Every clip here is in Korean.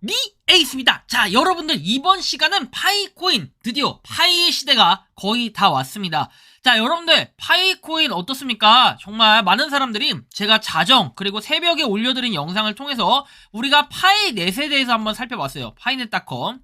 리 에이스입니다. 자 여러분들 이번 시간은 파이코인 드디어 파이의 시대가 거의 다 왔습니다. 자 여러분들 파이코인 어떻습니까? 정말 많은 사람들이 제가 자정 그리고 새벽에 올려드린 영상을 통해서 우리가 파이 넷에 대해서 한번 살펴봤어요. 파이넷닷컴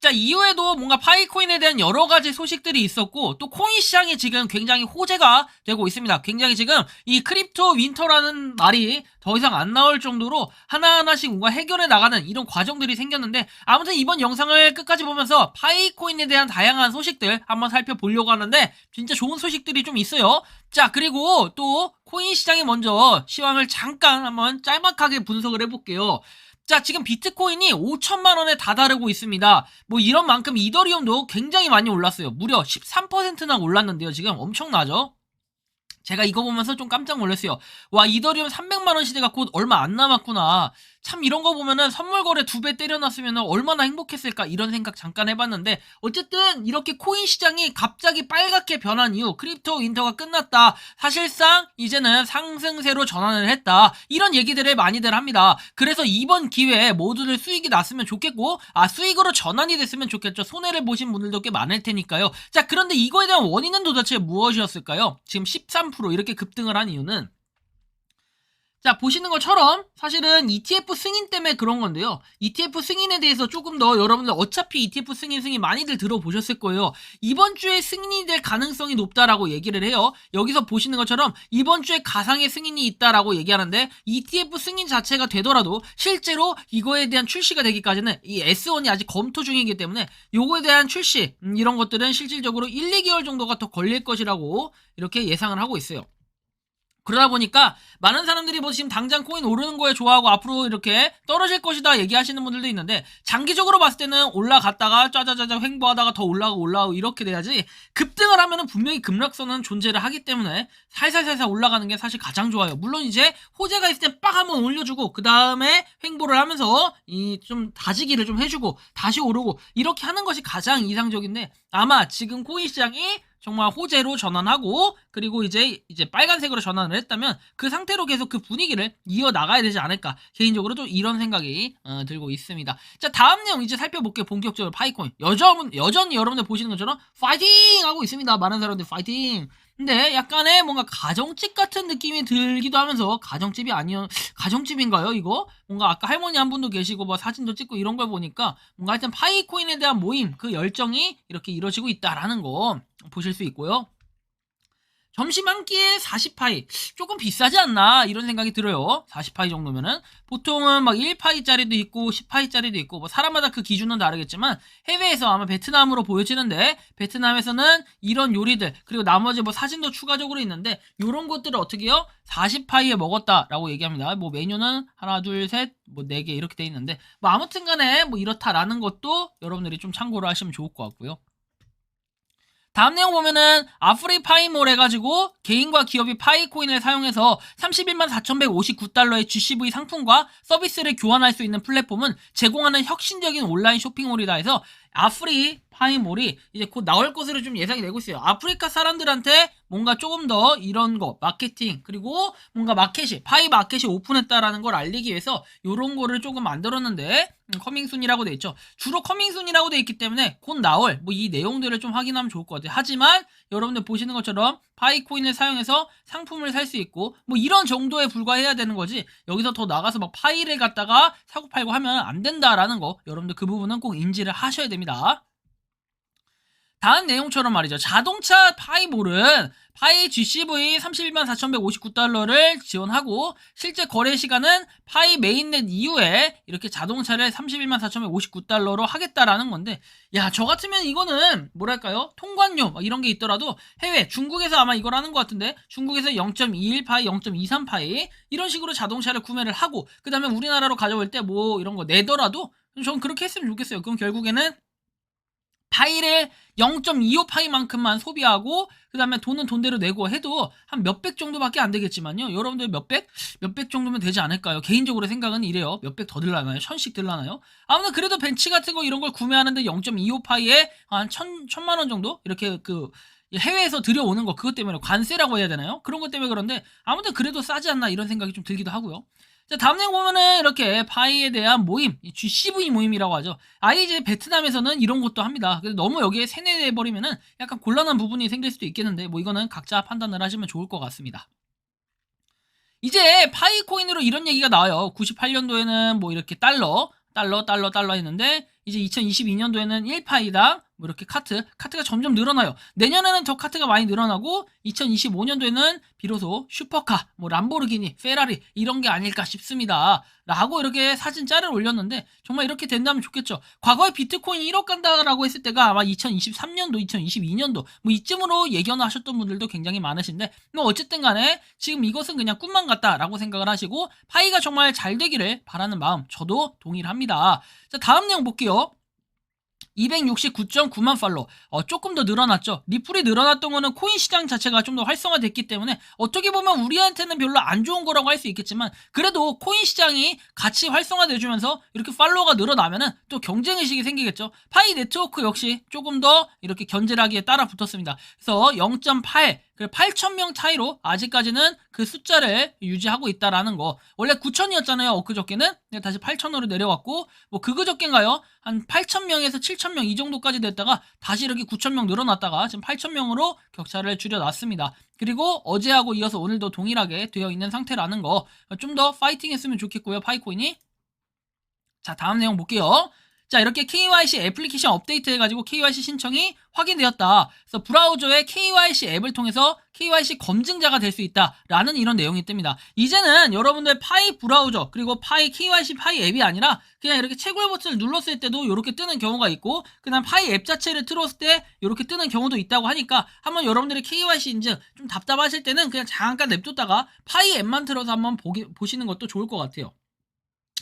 자, 이후에도 뭔가 파이코인에 대한 여러 가지 소식들이 있었고, 또 코인 시장이 지금 굉장히 호재가 되고 있습니다. 굉장히 지금 이 크립토 윈터라는 말이 더 이상 안 나올 정도로 하나하나씩 뭔가 해결해 나가는 이런 과정들이 생겼는데, 아무튼 이번 영상을 끝까지 보면서 파이코인에 대한 다양한 소식들 한번 살펴보려고 하는데, 진짜 좋은 소식들이 좀 있어요. 자, 그리고 또 코인 시장에 먼저 시황을 잠깐 한번 짤막하게 분석을 해볼게요. 자, 지금 비트코인이 5천만 원에 다다르고 있습니다. 뭐 이런 만큼 이더리움도 굉장히 많이 올랐어요. 무려 13%나 올랐는데요. 지금 엄청나죠? 제가 이거 보면서 좀 깜짝 놀랐어요. 와, 이더리움 300만 원 시대가 곧 얼마 안 남았구나. 참 이런 거 보면은 선물 거래 두 배 때려놨으면 얼마나 행복했을까 이런 생각 잠깐 해봤는데 어쨌든 이렇게 코인 시장이 갑자기 빨갛게 변한 이후 크립토 윈터가 끝났다. 사실상 이제는 상승세로 전환을 했다. 이런 얘기들을 많이들 합니다. 그래서 이번 기회에 모두들 수익이 났으면 좋겠고 아 수익으로 전환이 됐으면 좋겠죠. 손해를 보신 분들도 꽤 많을 테니까요. 자 그런데 이거에 대한 원인은 도대체 무엇이었을까요? 지금 13% 이렇게 급등을 한 이유는 자, 보시는 것처럼 사실은 ETF 승인 때문에 그런 건데요. ETF 승인에 대해서 조금 더 여러분들 어차피 ETF 승인 승인 많이들 들어보셨을 거예요. 이번 주에 승인이 될 가능성이 높다라고 얘기를 해요. 여기서 보시는 것처럼 이번 주에 가상의 승인이 있다라고 얘기하는데 ETF 승인 자체가 되더라도 실제로 이거에 대한 출시가 되기까지는 이 S1이 아직 검토 중이기 때문에 요거에 대한 출시 음, 이런 것들은 실질적으로 1, 2개월 정도가 더 걸릴 것이라고 이렇게 예상을 하고 있어요. 그러다 보니까 많은 사람들이 뭐 지금 당장 코인 오르는 거에 좋아하고 앞으로 이렇게 떨어질 것이다 얘기하시는 분들도 있는데 장기적으로 봤을 때는 올라갔다가 짜자자자 횡보하다가 더 올라가고 올라가고 이렇게 돼야지 급등을 하면은 분명히 급락선은 존재를 하기 때문에 살살살살 올라가는 게 사실 가장 좋아요. 물론 이제 호재가 있을 때빡 한번 올려주고 그 다음에 횡보를 하면서 이 좀 다지기를 좀 해주고 다시 오르고 이렇게 하는 것이 가장 이상적인데 아마 지금 코인 시장이 정말 호재로 전환하고 그리고 이제 이제 빨간색으로 전환을 했다면 그 상태로 계속 그 분위기를 이어 나가야 되지 않을까 개인적으로 좀 이런 생각이 어, 들고 있습니다. 자 다음 내용 이제 살펴볼게요. 본격적으로 파이코인 여전 여전히 여러분들 보시는 것처럼 파이팅 하고 있습니다. 많은 사람들 파이팅. 근데 약간의 뭔가 가정집 같은 느낌이 들기도 하면서 가정집이 아니요 가정집인가요 이거 뭔가 아까 할머니 한 분도 계시고 뭐 사진도 찍고 이런 걸 보니까 뭔가 하여튼 파이코인에 대한 모임 그 열정이 이렇게 이루어지고 있다라는 거 보실 수 있고요. 점심 한 끼에 40파이. 조금 비싸지 않나? 이런 생각이 들어요. 40파이 정도면은. 보통은 막 1파이짜리도 있고 10파이짜리도 있고 뭐 사람마다 그 기준은 다르겠지만 해외에서 아마 베트남으로 보여지는데 베트남에서는 이런 요리들 그리고 나머지 뭐 사진도 추가적으로 있는데 요런 것들을 어떻게 해요? 40파이에 먹었다라고 얘기합니다. 뭐 메뉴는 하나 둘 셋 뭐 네 개 이렇게 돼 있는데 뭐 아무튼 간에 뭐 이렇다라는 것도 여러분들이 좀 참고를 하시면 좋을 것 같고요 다음 내용 보면은 아프리 파이몰 해가지고 개인과 기업이 파이코인을 사용해서 31만 4,159달러의 GCV 상품과 서비스를 교환할 수 있는 플랫폼은 제공하는 혁신적인 온라인 쇼핑몰이다 해서 아프리 파이몰이 이제 곧 나올 것으로 좀 예상이 되고 있어요. 아프리카 사람들한테 뭔가 조금 더 이런 거 마케팅 그리고 뭔가 마켓이 파이 마켓이 오픈했다라는 걸 알리기 위해서 이런 거를 조금 만들었는데 음, 커밍순이라고 돼 있죠. 주로 커밍순이라고 돼 있기 때문에 곧 나올 뭐 이 내용들을 좀 확인하면 좋을 것 같아요. 하지만 여러분들 보시는 것처럼 파이코인을 사용해서 상품을 살 수 있고 뭐 이런 정도에 불과해야 되는 거지 여기서 더 나가서 막 파이를 갖다가 사고 팔고 하면 안 된다라는 거 여러분들 그 부분은 꼭 인지를 하셔야 됩니다. 다음 내용처럼 말이죠. 자동차 파이몰은 파이 GCV 31만 4,159달러를 지원하고 실제 거래 시간은 파이 메인넷 이후에 이렇게 자동차를 31만 4,159달러로 하겠다라는 건데 야 저 같으면 이거는 뭐랄까요 통관료 막 이런 게 있더라도 해외 중국에서 아마 이걸 하는 것 같은데 중국에서 0.21 파이 0.23 파이 이런 식으로 자동차를 구매를 하고 그 다음에 우리나라로 가져올 때 뭐 이런 거 내더라도 전 그렇게 했으면 좋겠어요. 그럼 결국에는 파이를 0.25 파이만큼만 소비하고 그 다음에 돈은 돈대로 내고 해도 한 몇백 정도밖에 안 되겠지만요. 여러분들 몇백 몇백 정도면 되지 않을까요? 개인적으로 생각은 이래요. 몇백 더 들라나요? 천씩 들라나요? 아무튼 그래도 벤치 같은 거 이런 걸 구매하는데 0.25 파이에 한 천, 천만 원 정도 이렇게 그 해외에서 들여오는 거 그것 때문에 관세라고 해야 되나요? 그런 것 때문에 그런데 아무튼 그래도 싸지 않나 이런 생각이 좀 들기도 하고요. 자, 다음 내용 보면은 이렇게 파이에 대한 모임, 이 GCV 모임이라고 하죠. 아예 이제 베트남에서는 이런 것도 합니다. 그래서 너무 여기에 세뇌돼 버리면은 약간 곤란한 부분이 생길 수도 있겠는데 뭐 이거는 각자 판단을 하시면 좋을 것 같습니다. 이제 파이 코인으로 이런 얘기가 나와요. 98년도에는 뭐 이렇게 달러, 달러, 달러, 달러 했는데 이제 2022년도에는 1파이당 뭐 이렇게 카트, 카트가 점점 늘어나요. 내년에는 더 카트가 많이 늘어나고 2025년도에는 비로소 슈퍼카, 뭐 람보르기니, 페라리 이런 게 아닐까 싶습니다. 라고 이렇게 사진 짤을 올렸는데 정말 이렇게 된다면 좋겠죠. 과거에 비트코인 1억 간다라고 했을 때가 아마 2023년도, 2022년도 뭐 이쯤으로 예견하셨던 분들도 굉장히 많으신데 뭐 어쨌든 간에 지금 이것은 그냥 꿈만 같다라고 생각을 하시고 파이가 정말 잘 되기를 바라는 마음 저도 동의를 합니다. 자, 다음 내용 볼게요. 269.9만 팔로 어, 조금 더 늘어났죠. 리플이 늘어났던 거는 코인 시장 자체가 좀 더 활성화됐기 때문에 어떻게 보면 우리한테는 별로 안 좋은 거라고 할 수 있겠지만 그래도 코인 시장이 같이 활성화돼주면서 이렇게 팔로워가 늘어나면은 또 경쟁 의식이 생기겠죠. 파이 네트워크 역시 조금 더 이렇게 견제하기에 따라 붙었습니다. 그래서 0.8 8,000명 차이로 아직까지는 그 숫자를 유지하고 있다라는 거. 원래 9,000이었잖아요. 엊그저께는. 네, 다시 8,000으로 내려왔고, 뭐, 그그저께인가요? 한 8,000명에서 7,000명 이 정도까지 됐다가, 다시 이렇게 9,000명 늘어났다가, 지금 8,000명으로 격차를 줄여놨습니다. 그리고 어제하고 이어서 오늘도 동일하게 되어 있는 상태라는 거. 좀 더 파이팅 했으면 좋겠고요. 파이코인이. 자, 다음 내용 볼게요. 자, 이렇게 KYC 애플리케이션 업데이트 해가지고 KYC 신청이 확인되었다. 그래서 브라우저에 KYC 앱을 통해서 KYC 검증자가 될 수 있다라는 이런 내용이 뜹니다. 이제는 여러분들 파이 브라우저 그리고 파이 KYC 파이 앱이 아니라 그냥 이렇게 채굴 버튼을 눌렀을 때도 이렇게 뜨는 경우가 있고 그다음 파이 앱 자체를 틀었을 때 이렇게 뜨는 경우도 있다고 하니까 한번 여러분들의 KYC 인증 좀 답답하실 때는 그냥 잠깐 냅뒀다가 파이 앱만 틀어서 한번 보기, 보시는 것도 좋을 것 같아요.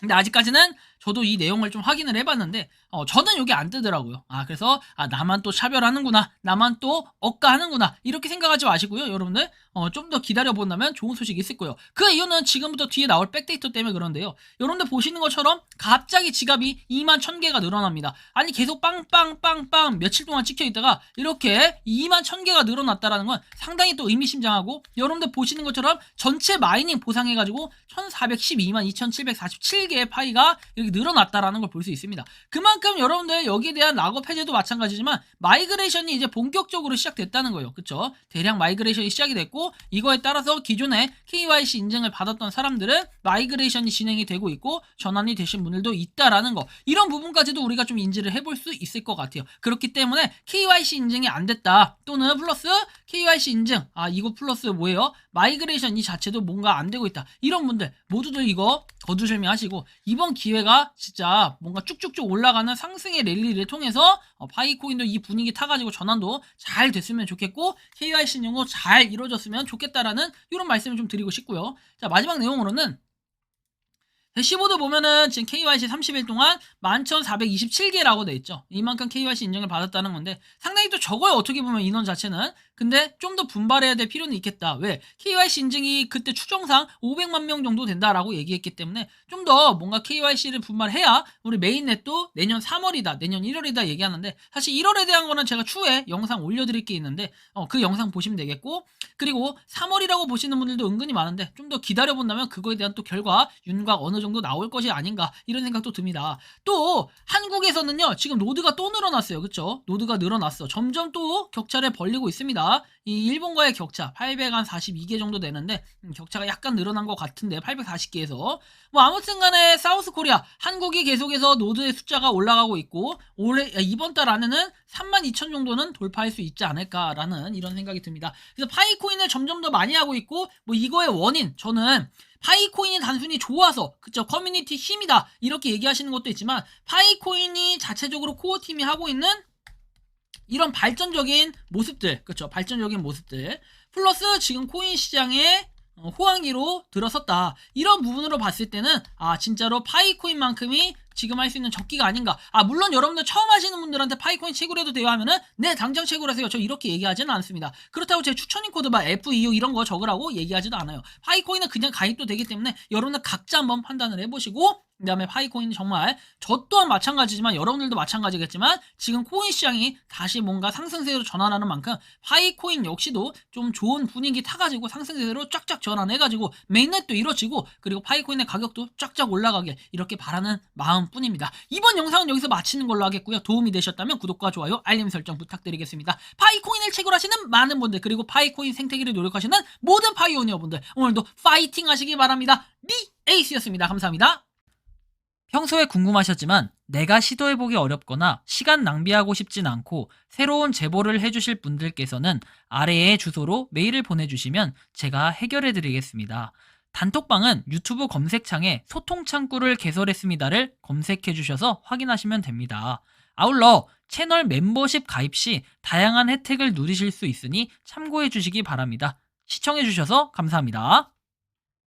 근데 아직까지는 저도 이 내용을 좀 확인을 해봤는데 어, 저는 여기 안 뜨더라고요. 아 그래서 아 나만 또 차별하는구나, 나만 또 억가하는구나 이렇게 생각하지 마시고요, 여러분들 어, 좀 더 기다려 본다면 좋은 소식이 있을 거예요. 그 이유는 지금부터 뒤에 나올 백데이터 때문에 그런데요. 여러분들 보시는 것처럼 갑자기 지갑이 2만 1000개가 늘어납니다. 아니 계속 빵빵빵빵 며칠 동안 찍혀 있다가 이렇게 2만 1000개가 늘어났다라는 건 상당히 또 의미심장하고 여러분들 보시는 것처럼 전체 마이닝 보상해가지고 1412만 2747 개의 파이가 이렇게 늘어났다라는 걸 볼 수 있습니다. 그만큼 여러분들 여기에 대한 락업 해제도 마찬가지지만 마이그레이션이 이제 본격적으로 시작됐다는 거예요. 그쵸? 대량 마이그레이션이 시작이 됐고 이거에 따라서 기존에 KYC 인증을 받았던 사람들은 마이그레이션이 진행이 되고 있고 전환이 되신 분들도 있다라는 거 이런 부분까지도 우리가 좀 인지를 해볼 수 있을 것 같아요. 그렇기 때문에 KYC 인증이 안 됐다 또는 플러스 KYC 인증 아 이거 플러스 뭐예요? 마이그레이션 이 자체도 뭔가 안 되고 있다 이런 분들 모두들 이거 거두절미 하시고 이번 기회가 진짜 뭔가 쭉쭉쭉 올라가는 상승의 랠리를 통해서 어, 파이코인도 이 분위기 타가지고 전환도 잘 됐으면 좋겠고 KYC 인증도 잘 이루어졌으면 좋겠다라는 이런 말씀을 좀 드리고 싶고요. 자 마지막 내용으로는 대시보드 보면은 지금 KYC 30일 동안 11,427개라고 돼 있죠. 이만큼 KYC 인증을 받았다는 건데 상당히 또 적어요. 어떻게 보면 인원 자체는. 근데 좀 더 분발해야 될 필요는 있겠다. 왜? KYC 인증이 그때 추정상 500만 명 정도 된다라고 얘기했기 때문에 좀 더 뭔가 KYC를 분발해야 우리 메인넷도 내년 3월이다, 내년 1월이다 얘기하는데 사실 1월에 대한 거는 제가 추후에 영상 올려드릴 게 있는데 어, 그 영상 보시면 되겠고 그리고 3월이라고 보시는 분들도 은근히 많은데 좀 더 기다려본다면 그거에 대한 또 결과 윤곽 어느 정도 나올 것이 아닌가 이런 생각도 듭니다. 또 한국에서는요 지금 노드가 또 늘어났어요, 그렇죠? 노드가 늘어났어. 점점 또 격차를 벌리고 있습니다. 이 일본과의 격차 842개 정도 되는데 음, 격차가 약간 늘어난 것 같은데 840개에서 뭐 아무튼 간에 사우스 코리아 한국이 계속해서 노드의 숫자가 올라가고 있고 올해 이번 달 안에는 32,000 정도는 돌파할 수 있지 않을까라는 이런 생각이 듭니다. 그래서 파이코인을 점점 더 많이 하고 있고 뭐 이거의 원인 저는 파이코인이 단순히 좋아서 그쵸 커뮤니티 힘이다 이렇게 얘기하시는 것도 있지만 파이코인이 자체적으로 코어 팀이 하고 있는 이런 발전적인 모습들, 그렇죠? 발전적인 모습들. 플러스 지금 코인 시장에 어, 호황기로 들어섰다. 이런 부분으로 봤을 때는 아 진짜로 파이코인만큼이 지금 할 수 있는 적기가 아닌가. 아, 물론 여러분들 처음 하시는 분들한테 파이코인 채굴해도 돼요 하면은 네, 당장 채굴하세요. 저 이렇게 얘기하지는 않습니다. 그렇다고 제 추천인 코드 막 FEU 이런 거 적으라고 얘기하지도 않아요. 파이코인은 그냥 가입도 되기 때문에 여러분들 각자 한번 판단을 해보시고 그 다음에 파이코인 정말 저 또한 마찬가지지만 여러분들도 마찬가지겠지만 지금 코인 시장이 다시 뭔가 상승세로 전환하는 만큼 파이코인 역시도 좀 좋은 분위기 타가지고 상승세로 쫙쫙 전환해가지고 메인넷도 이루어지고 그리고 파이코인의 가격도 쫙쫙 올라가게 이렇게 바라는 마음 뿐입니다. 이번 영상은 여기서 마치는 걸로 하겠고요. 도움이 되셨다면 구독과 좋아요, 알림 설정 부탁드리겠습니다. 파이코인을 채굴하시는 많은 분들 그리고 파이코인 생태계를 노력하시는 모든 파이오니어분들 오늘도 파이팅 하시기 바랍니다. 리 에이스였습니다. 감사합니다. 평소에 궁금하셨지만 내가 시도해보기 어렵거나 시간 낭비하고 싶진 않고 새로운 제보를 해주실 분들께서는 아래의 주소로 메일을 보내주시면 제가 해결해드리겠습니다. 단톡방은 유튜브 검색창에 소통 창구를 개설했습니다를 검색해 주셔서 확인하시면 됩니다. 아울러 채널 멤버십 가입 시 다양한 혜택을 누리실 수 있으니 참고해 주시기 바랍니다. 시청해 주셔서 감사합니다.